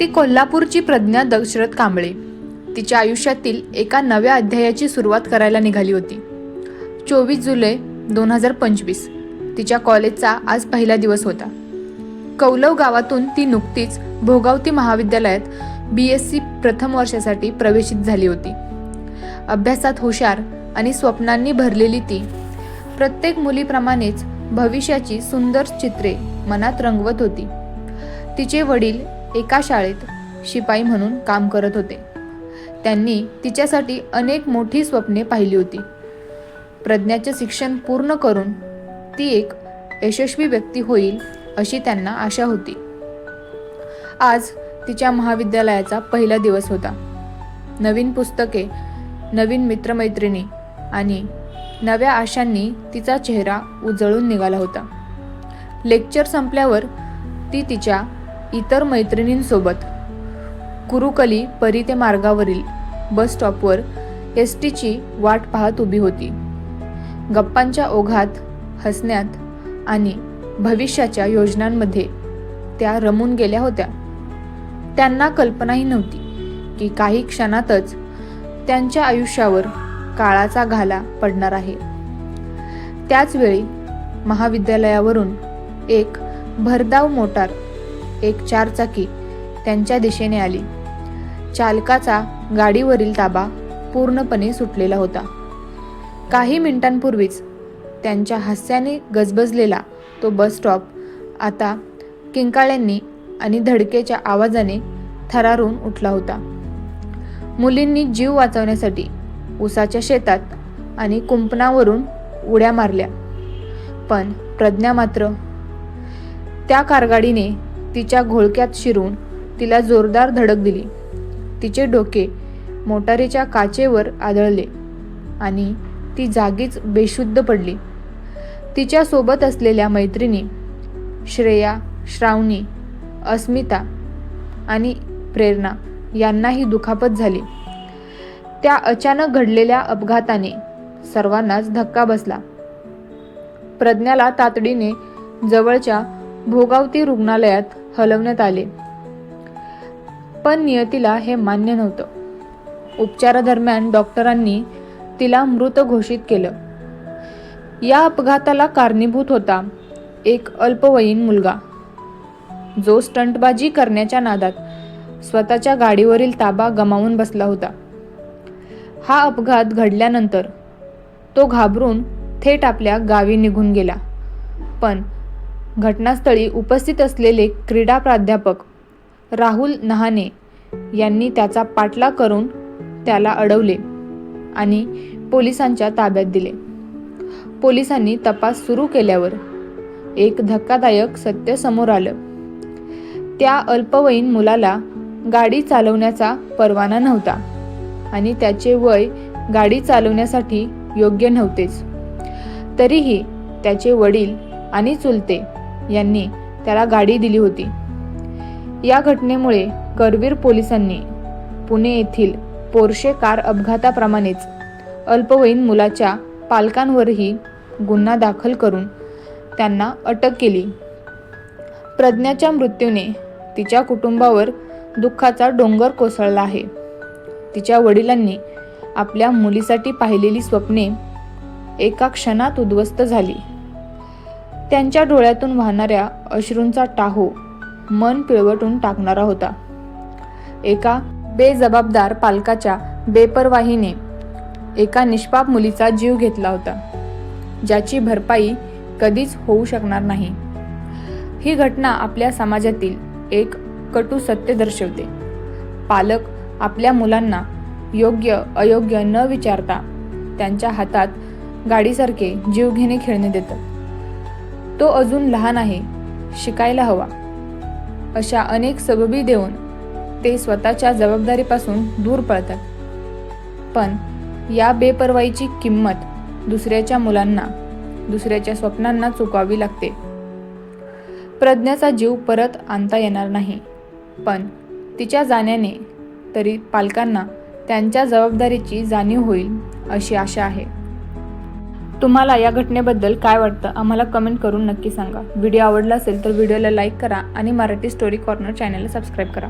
ती कोल्हापूरची प्रज्ञा दशरथ कांबळे. तिच्या आयुष्यातील एका नव्या अध्यायाची सुरुवात करायला निघाली होती. चोवीस जुलै दोन हजार पंचवीस. तिच्या कॉलेजचा आज पहिला दिवस होता. कौलव गावातून ती नुकतीच भोगावती महाविद्यालयात बी एस सी प्रथम वर्षासाठी प्रवेशित झाली होती. अभ्यासात हुशार आणि स्वप्नांनी भरलेली ती प्रत्येक मुलीप्रमाणेच भविष्याची सुंदर चित्रे मनात रंगवत होती. तिचे वडील एका शाळेत शिपाई म्हणून काम करत होते. त्यांनी तिच्यासाठी अनेक मोठी स्वप्ने पाहिली होती. प्रज्ञाचे शिक्षण पूर्ण करून ती एक यशस्वी व्यक्ती होईल अशी त्यांना आशा होती. आज तिच्या महाविद्यालयाचा पहिला दिवस होता. नवीन पुस्तके नवीन मित्रमैत्रिणी आणि नव्या आशांनी तिचा चेहरा उजळून निघाला होता. लेक्चर संपल्यावर ती तिच्या इतर मैत्रिणींसोबत. कुरुकली परिते मार्गावरील बस स्टॉपवर एस टीची वाट पाहत उभी होती. गप्पांच्या ओघात हसण्यात आणि भविष्याच्या योजनांमध्ये त्या रमून गेल्या होत्या. त्यांना कल्पनाही नव्हती की काही क्षणातच त्यांच्या आयुष्यावर काळाचा घाला पडणार आहे. त्याचवेळी महाविद्यालयावरून एक भरधाव मोटार एक चारचाकी त्यांच्या दिशेने आली. चालकाचा गाडीवरील ताबा पूर्णपणे सुटलेला होता. काही मिनिटांपूर्वीच त्यांच्या हास्याने गजबजलेला तो बस स्टॉप आता किंकाळ्यांनी आणि धडकेच्या आवाजाने थरारून उठला होता. मुलींनी जीव वाचवण्यासाठी उसाच्या शेतात आणि कुंपणावरून उड्या मारल्या. पण प्रज्ञा मात्र त्या कारगाडीने तिच्या घोळक्यात शिरून तिला जोरदार धडक दिली. तिचे डोके मोटारीच्या काचेवर आदळले आणि ती जागीच बेशुद्ध पडली. तिच्या सोबत असलेल्या मैत्रिणी श्रेया श्रावणी अस्मिता आणि प्रेरणा यांनाही दुखापत झाली. त्या अचानक घडलेल्या अपघाताने सर्वांनाच धक्का बसला. प्रज्ञाला तातडीने जवळच्या भोगावती रुग्णालयात हलवण्यात आले. पण नियतीला हे मान्य नव्हतं. उपचारादरम्यान डॉक्टरांनी तिला मृत घोषित केलं. या अपघाताला कारणीभूत होता एक अल्पवयीन मुलगा. जो स्टंटबाजी करण्याच्या नादात स्वतःच्या गाडीवरील ताबा गमावून बसला होता. हा अपघात घडल्यानंतर तो घाबरून थेट आपल्या गावी निघून गेला. पण घटनास्थळी उपस्थित असलेले क्रीडा प्राध्यापक राहुल नहाने यांनी त्याचा पाठलाग करून त्याला अडवले आणि पोलिसांच्या ताब्यात दिले. पोलिसांनी तपास सुरू केल्यावर एक धक्कादायक सत्य समोर आलं. त्या अल्पवयीन मुलाला गाडी चालवण्याचा परवाना नव्हता आणि त्याचे वय गाडी चालवण्यासाठी योग्य नव्हतेच. तरीही त्याचे वडील आणि चुलते यांनी त्याला गाडी दिली होती. या घटनेमुळे करवीर पोलिसांनी पुणे येथील पोर्शे कार अपघाताप्रमाणेच अल्पवयीन मुलाच्या पालकांवरही गुन्हा दाखल करून त्यांना अटक केली. प्रज्ञाच्या मृत्यूने तिच्या कुटुंबावर दुःखाचा डोंगर कोसळला आहे. तिच्या वडिलांनी आपल्या मुलीसाठी पाहिलेली स्वप्ने एका क्षणात उद्ध्वस्त झाली. त्यांच्या डोळ्यातून वाहणाऱ्या अश्रूंचा टाहो मन पिळवटून टाकणारा होता. एका बेजबाबदार पालकाच्या बेपरवाहीने एका निष्पाप मुलीचा जीव घेतला होता. ज्याची भरपाई कधीच होऊ शकणार नाही. ही घटना आपल्या समाजातील एक कटू सत्य दर्शवते. पालक आपल्या मुलांना योग्य अयोग्य न विचारता त्यांच्या हातात गाडीसारखे जीवघेणे खेळणे देतात. तो अजून लहान आहे शिकायला हवा. अशा अनेक सबबी देऊन ते स्वतःच्या जबाबदारीपासून दूर पळतात. पण या बेपरवाईची किंमत दुसऱ्याच्या मुलांना दुसऱ्याच्या स्वप्नांना चुकावी लागते. प्रज्ञाचा जीव परत आणता येणार नाही. पण तिच्या जाण्याने तरी पालकांना त्यांच्या जबाबदारीची जाणीव होईल अशी आशा आहे. तुम्हाला या घटनेबद्दल काय वाटतं आम्हाला कमेंट करून नक्की सांगा. व्हिडिओ आवडला असेल तर व्हिडिओला लाईक करा आणि मराठी स्टोरी कॉर्नर चॅनलला सबस्क्राईब करा.